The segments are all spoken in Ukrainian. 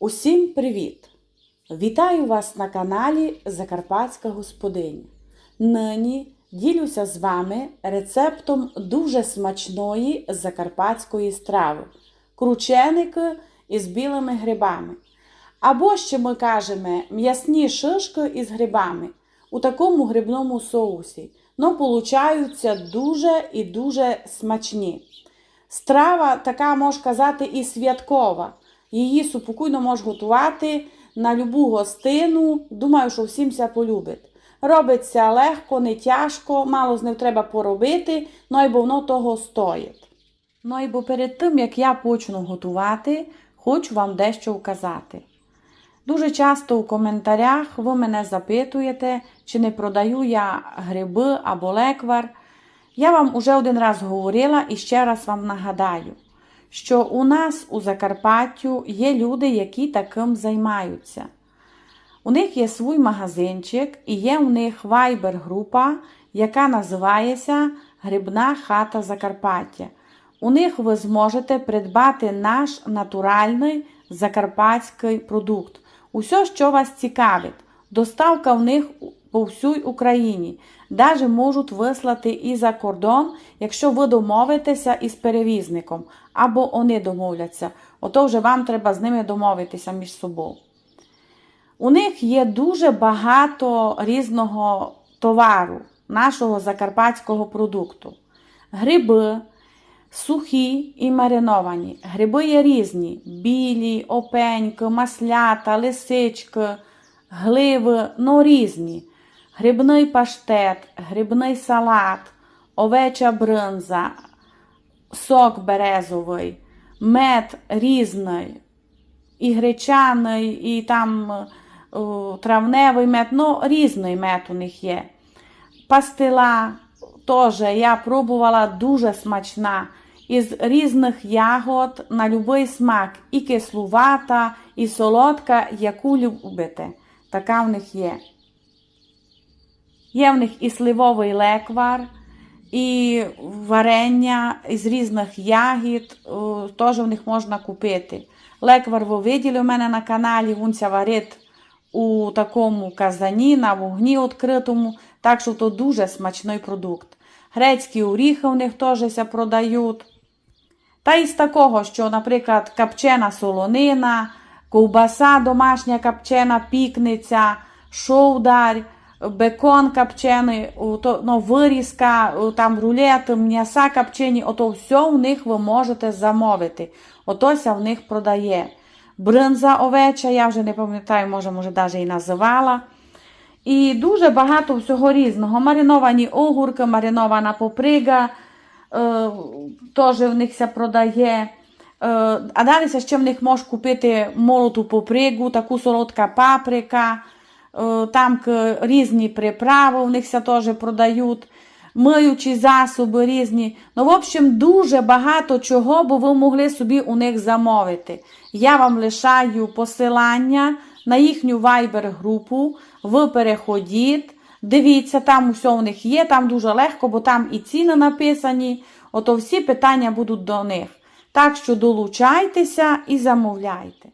Усім привіт! Вітаю вас на каналі Закарпатська Господиня. Нині ділюся з вами рецептом дуже смачної закарпатської страви крученики із білими грибами. Або ще ми кажемо м'ясні шишки із грибами у такому грибному соусі. Ну, получаються дуже і дуже смачні. Страва така, можна казати, і святкова. Її супокійно можеш готувати на любу гостину. Думаю, що всім це полюбить. Робиться легко, не тяжко, мало з ним треба поробити, ну і бо воно того стоїть. Ну і бо перед тим, як я почну готувати, хочу вам дещо вказати. Дуже часто у коментарях ви мене запитуєте, чи не продаю я гриби або леквар. Я вам уже один раз говорила і ще раз вам нагадаю, що у нас у Закарпаттю є люди, які таким займаються. У них є свій магазинчик і є у них вайбер-група, яка називається Грибна хата Закарпаття. У них ви зможете придбати наш натуральний закарпатський продукт. Усе, що вас цікавить. Доставка в них по всій Україні. Даже можуть вислати і за кордон, якщо ви домовитеся із перевізником, або вони домовляться. Ото вже вам треба з ними домовитися між собою. У них є дуже багато різного товару, нашого закарпатського продукту. Гриби, сухі і мариновані. Гриби є різні: білі, опеньки, маслята, лисички, гливи, ну різні. Грибний паштет, грибний салат, овеча бринза, сок березовий, мед різний, і гречаний, і там о, травневий мед, ну різний мед у них є. Пастила теж я пробувала дуже смачна. Із різних ягод на будь-який смак, і кислувата, і солодка, яку любите. Така в них є. Є в них і сливовий леквар, і варення із різних ягід, теж в них можна купити. Леквар ви виділи у мене на каналі, він ся варить у такому казані, на вогні відкритому, так що то дуже смачний продукт. Грецькі оріхи в них теж ся продають. Та із такого, що, наприклад, капчена солонина, ковбаса домашня капчена пікниця, шовдар, бекон капчений, то, ну, вирізка, там рулети, м'яса капчені, ото все в них ви можете замовити. Отося в них продає. Бринза овеча, я вже не пам'ятаю, може, може, навіть і називала. І дуже багато всього різного. Мариновані огурки, маринована поприга, е, теж в них се продає. Е, а далі ще в них можеш купити молоту попригу, таку солодка паприка, там різні приправи в них теж продають, миючі засоби різні. Ну, в общем, дуже багато чого, бо ви могли собі у них замовити. Я вам лишаю посилання на їхню вайбер-групу. Ви переходіть, дивіться, там усе у них є, там дуже легко, бо там і ціни написані. Ото всі питання будуть до них. Так що долучайтеся і замовляйте.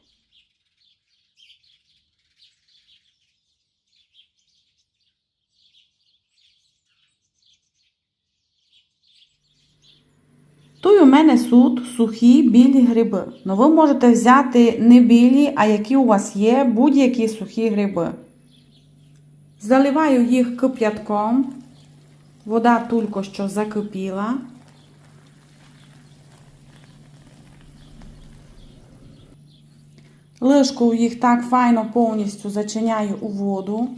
Тут у мене суд сухі білі гриби. Ну ви можете взяти не білі, а які у вас є, будь-які сухі гриби. Заливаю їх кип'ятком. Вода тільки що закипіла. Лишку їх так файно повністю зачиняю у воду.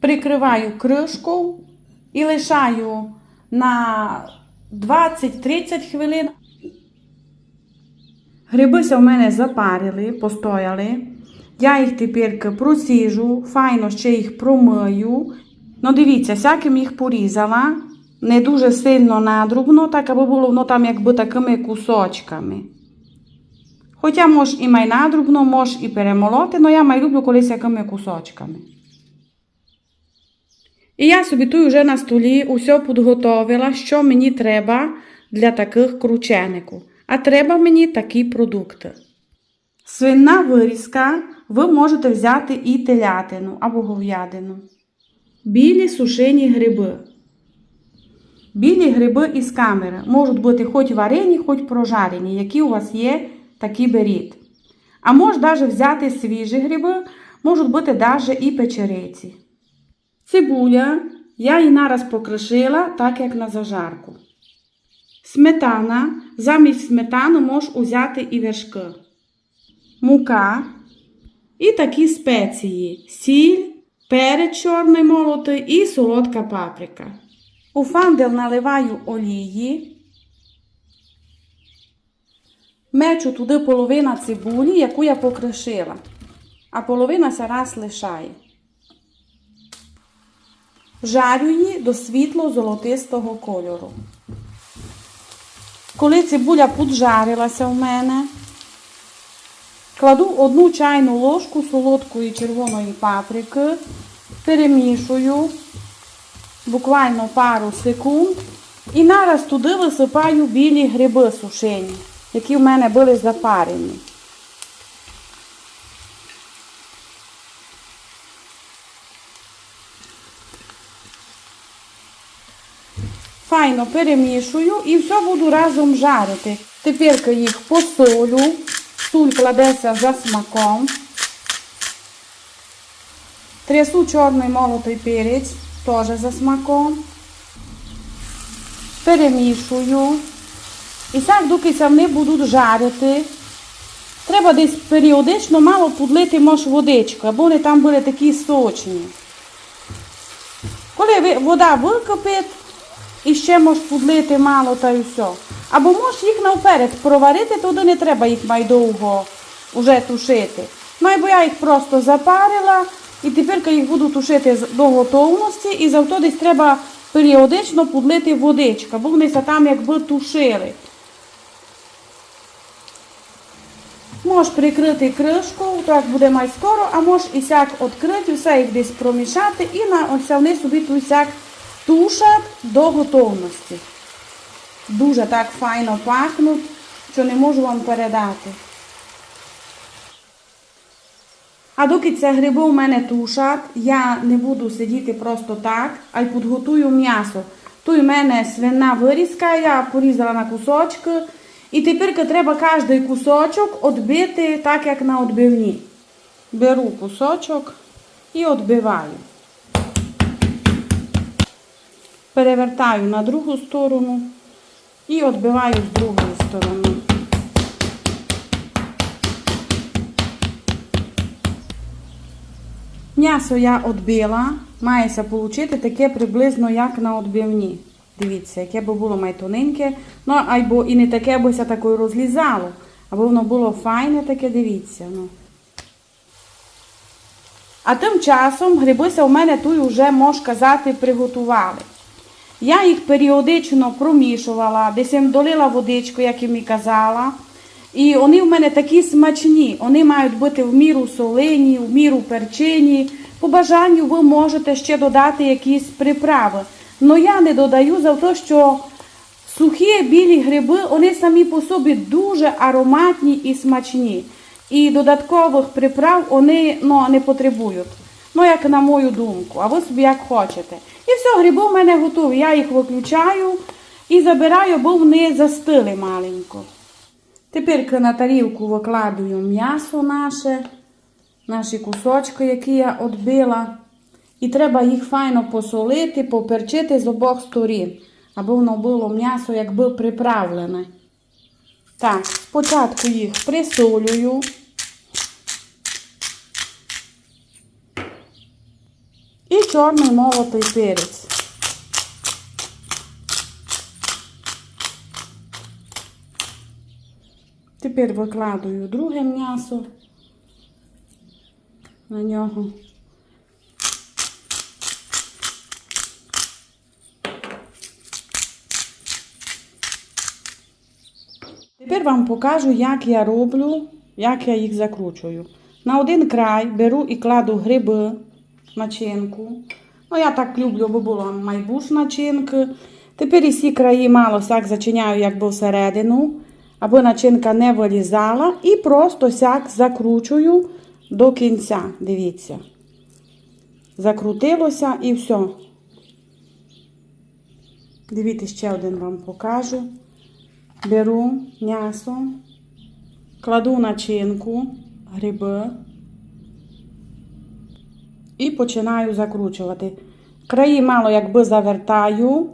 Прикриваю кришку і лишаю на 20-30 хвилин. Грибися в мене запарили, постояли. Я їх тепер просіжу, файно ще їх промию. Ну, дивіться, всяким їх порізала. Не дуже сильно надрубно, так аби було воно там якби такими кусочками. Хоча можеш і май надрубно, можеш і перемолоти, але я май люблю колись якими кусочками. І я собі тут вже на столі усе підготовила, що мені треба для таких кручеників. А треба мені такі продукти. Свинна вирізка ви можете взяти і телятину або говядину. Білі сушені гриби. Білі гриби із камери можуть бути хоч варені, хоч прожарені. Які у вас є, такі беріть. А можеш навіть взяти свіжі гриби, можуть бути навіть і печериці. Цибуля я її нараз покришила, так як на зажарку. Сметана. Замість сметани можеш узяти і вершки. Мука. І такі спеції: сіль, перець чорний молотий і солодка паприка. У фандел наливаю олії. Мечу туди половина цибулі, яку я покришила, а половина зараз лишає. Жарю її до світло-золотистого кольору. Коли цибуля поджарилася в мене, кладу одну чайну ложку солодкої червоної паприки, перемішую буквально пару секунд і нараз туди висипаю білі гриби сушені, які в мене були запарені. Файно перемішую і все буду разом жарити. Тепер їх посолю, суль кладеться за смаком. Трясу чорний молотий перець, теж за смаком. Перемішую. І так, доки вони будуть жарити, треба десь періодично мало подлити може водичку, або вони там були такі сочні. Коли вода википить, і ще можеш подлити мало та й все. Або можеш їх навперед проварити, туди не треба їх майдовго вже тушити. Ну, або я їх просто запарила, і тепер їх буду тушити до готовності, і завто десь треба періодично подлити водичка, бо вони там якби тушили. Можеш прикрити кришку, так буде май скоро, а можеш і сяк відкрити, все їх десь промішати і на оце вони собі тут сяк тушать до готовності. Дуже так файно пахнуть, що не можу вам передати. А доки ці гриби у мене тушать, я не буду сидіти просто так, а й підготую м'ясо. Тут у мене свина вирізка, я порізала на кусочки. І тепер треба кожний кусочок відбити так, як на відбивні. Беру кусочок і відбиваю. Перевертаю на другу сторону і відбиваю з другої сторони. М'ясо я відбила, мається отримати таке приблизно як на відбивні. Дивіться, яке би було майтоненьке, ну або і не таке бися такою розлізало, або воно було файне таке, дивіться. Ну. А тим часом грибися у мене тут вже, можна казати, приготували. Я їх періодично промішувала, десь їм долила водичку, як і мені казала. І вони в мене такі смачні. Вони мають бути в міру солені, в міру перчині. По бажанню ви можете ще додати якісь приправи. Но я не додаю за те, що сухі білі гриби, вони самі по собі дуже ароматні і смачні. І додаткових приправ вони ну, не потребують. Ну, як на мою думку, а ви собі як хочете. І все, гриби в мене готові. Я їх виключаю і забираю, бо вони застили маленько. Тепер на тарілку викладаю м'ясо наше, наші кусочки, які я відбила. І треба їх файно посолити, поперчити з обох сторін, аби воно було м'ясо якби приправлене. Так, спочатку їх присолюю. І чорний молотий перець. Тепер викладаю друге м'ясо на нього. Тепер вам покажу, як я роблю, як я їх закручую. На один край беру і кладу гриби, начинку. Ну, я так люблю, бо було майбуш начинки. Тепер і всі краї мало так зачиняю, якби всередину. аби начинка не вилізала, і просто сяк закручую до кінця. Дивіться. Закрутилося і все. Дивіться, ще один вам покажу. Беру м'ясо, кладу начинку, гриби і починаю закручувати. Краї мало якби завертаю,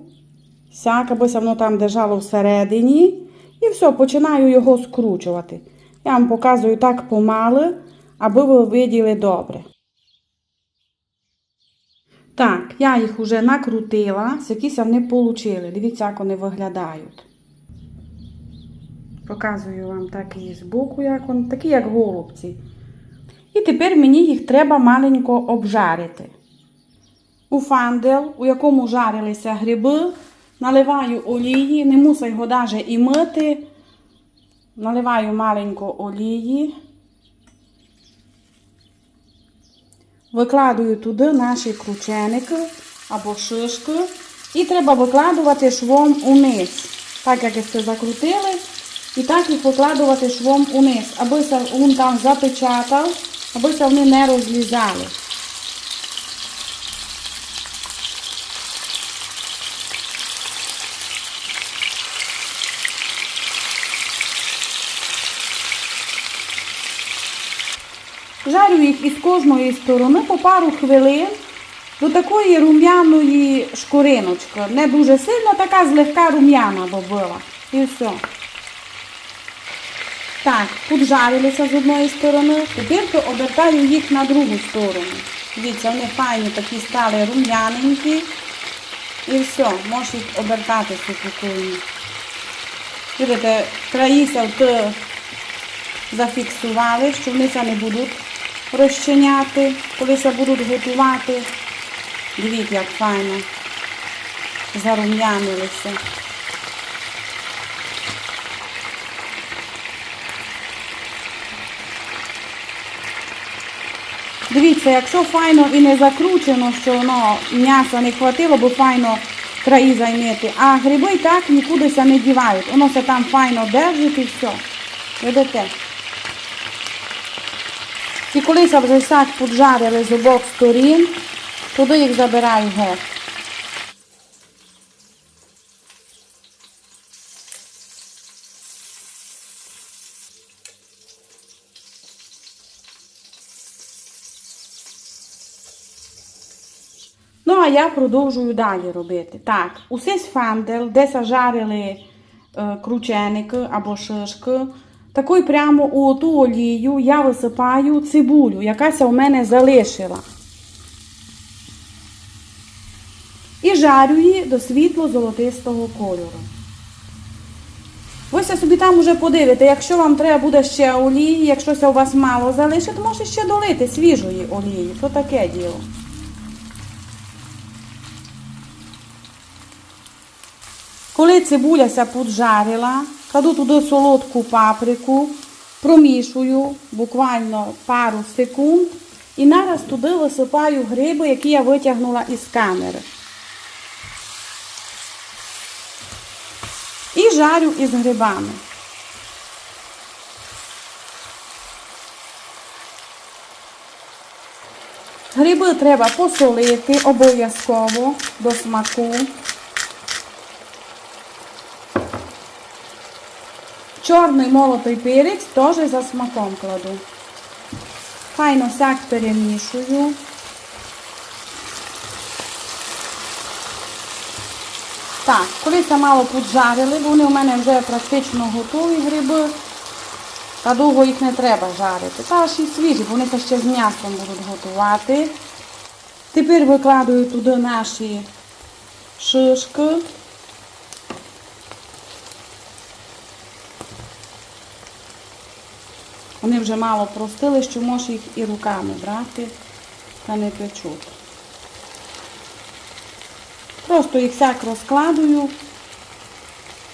сяк, аби воно там держало всередині. І все, починаю його скручувати. Я вам показую так помали, аби ви виділи добре. Так, я їх вже накрутила, якісь вони получили. Дивіться, як вони виглядають. Показую вам такі з боку, як вони, такі як голубці. І тепер мені їх треба маленько обжарити. У фандел, у якому жарилися гриби, наливаю олії, не мусить його навіть і мити. Наливаю маленько олії. Викладую туди наші крученики або шишки. І треба викладувати швом униз. Так як це закрутили. І так їх викладувати швом униз, аби він там запечатав, аби вони не розлізали. Жарю їх із кожної сторони по пару хвилин до такої рум'яної шкуриночки. Не дуже сильно, така злегка рум'яна була. І все. Так, поджарилися з одної сторони, тепер обертаю їх на другу сторону. Дивіться, вони файні такі стали рум'яненькі. І все, можеш їх обертати спокійно. Видите, країся в зафіксували, що вони не будуть розчиняти, коли це будуть готувати. Дивіться, як файно зарум'янилися. Дивіться, якщо файно і не закручено, що воно м'яса не хватило, бо файно краї займити, а гриби так нікудися не дівають. Воно все там файно держить і все. Видите? І колись вже сад поджарили з обох сторін, туди їх забираю геть. А я продовжую далі робити. Так, усе з фандел, де зажарили е, крученики або шишки. Такою прямо у ту олію я висипаю цибулю, якася у мене залишила. І жарю її до світло-золотистого кольору. Ви собі там уже подивите, якщо вам треба буде ще олії, якщо у вас мало залишить, можете ще долити свіжої олії. То таке діло. Коли цибуля ся поджарила, кладу туди солодку паприку, промішую буквально пару секунд і нараз туди висипаю гриби, які я витягнула із камери. І жарю із грибами. Гриби треба посолити обов'язково до смаку. Чорний молотий перець теж за смаком кладу. Файно сяк перемішую. Так, коли це мало поджарили, вони у мене вже практично готові гриби. Та довго їх не треба жарити. Та ж і свіжі, бо вони це ще з м'ясом будуть готувати. Тепер викладаю туди наші шишки. Вони вже мало простили, що можеш їх і руками брати, та не печуть. Просто їх всяк розкладую.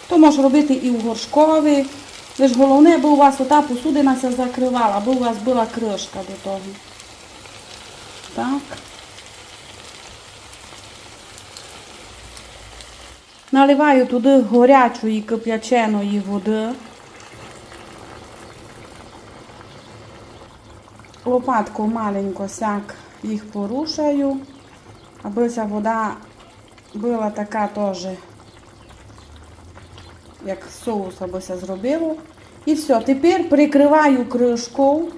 То можеш робити і в горшкові. Лиш головне, аби у вас ота посудина ся закривала, аби у вас була кришка до того. Так. Наливаю туди горячої кип'яченої води. Лопатку маленько сяк їх порушаю, аби ця вода була така теж, як соус аби це зробило. І все, тепер прикриваю кришкою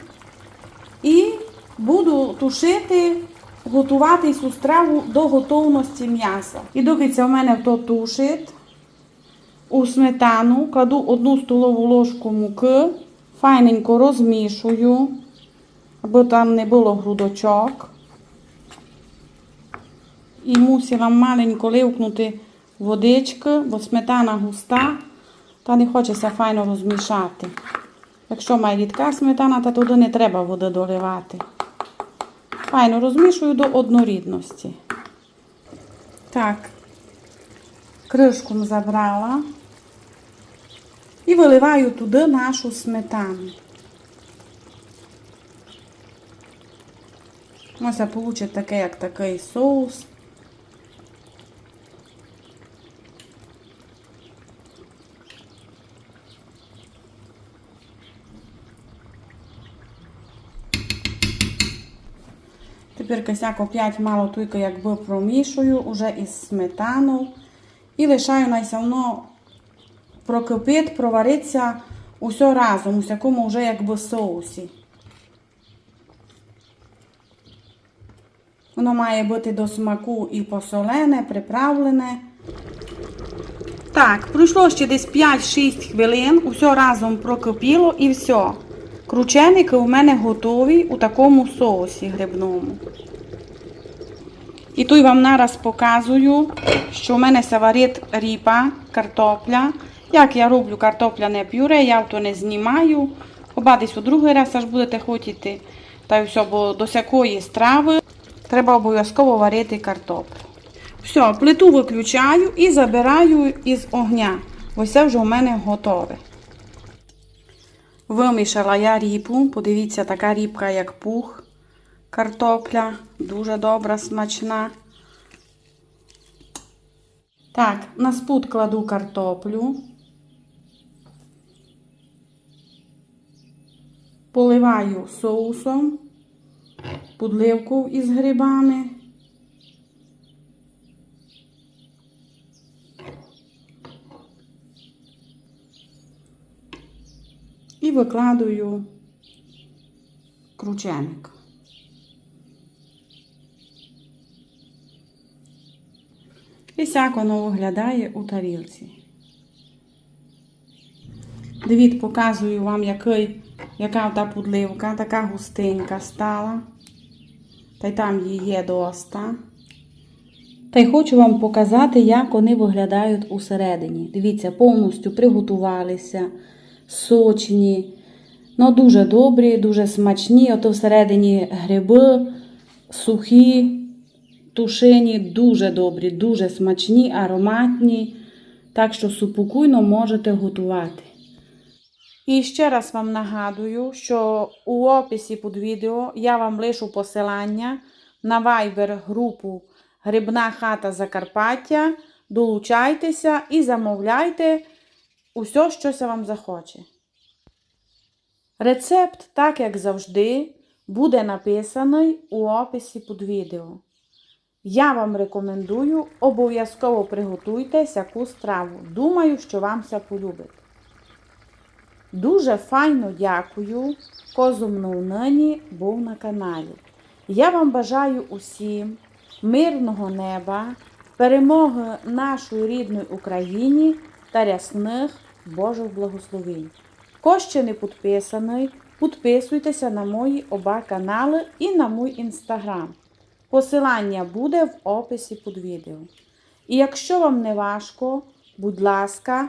і буду тушити, готувати цю страву до готовності м'яса. І доки це в мене то тушить, у сметану кладу одну столову ложку муки, файненько розмішую, аби там не було грудочок. І мусила маленько ливкнути водички, бо сметана густа, та не хочеться файно розмішати. Якщо має рідка сметана, то туди не треба води доливати. Файно розмішую до однорідності. Так, кришку забрала і виливаю туди нашу сметану. Ось вийде таке, як такий соус. Тепер косяк опять мало тільки якби промішую уже із сметану. І лишаю найся воно прокипить, провариться усе разом, у всякому вже якби соусі. Воно має бути до смаку і посолене, приправлене. Так, пройшло ще десь 5-6 хвилин, усе разом прокипіло і все. Крученики у мене готові у такому соусі грибному. І тут вам нараз показую, що в мене варить ріпа, картопля. Як я роблю картопляне пюре, я то не знімаю. Оба десь у другий раз аж будете хотіти. Та й все, бо до всякої страви треба обов'язково варити картоплю. Все, плиту виключаю і забираю із огня. Ось це вже у мене готове. Вимішала я ріпу. Подивіться, така ріпка, як пух. Картопля. Дуже добра, смачна. Так, на спут кладу картоплю. Поливаю соусом, подливку із грибами. І викладую крученик. І сяк воно виглядає у тарілці. Дивіться, показую вам, який, яка та пудливка, така густинка стала. Та й там її є доста. Та й хочу вам показати, як вони виглядають усередині. Дивіться, повністю приготувалися, сочні, ну дуже добрі, дуже смачні. Ото всередині гриби, сухі, тушені, дуже добрі, дуже смачні, ароматні. Так що супокійно можете готувати. І ще раз вам нагадую, що у описі під відео я вам лишу посилання на Viber групу Грибна хата Закарпаття. Долучайтеся і замовляйте усе, що вам захоче. Рецепт, так як завжди, буде написаний у описі під відео. Я вам рекомендую, обов'язково приготуйте сяку страву. Думаю, що вам це полюбить. Дуже файно дякую, козумнув нині був на каналі. Я вам бажаю усім мирного неба, перемоги нашої рідної Україні та рясних Божих благословень. Хто ще не підписаний, підписуйтеся на мої оба канали і на мій інстаграм. Посилання буде в описі під відео. І якщо вам не важко, будь ласка,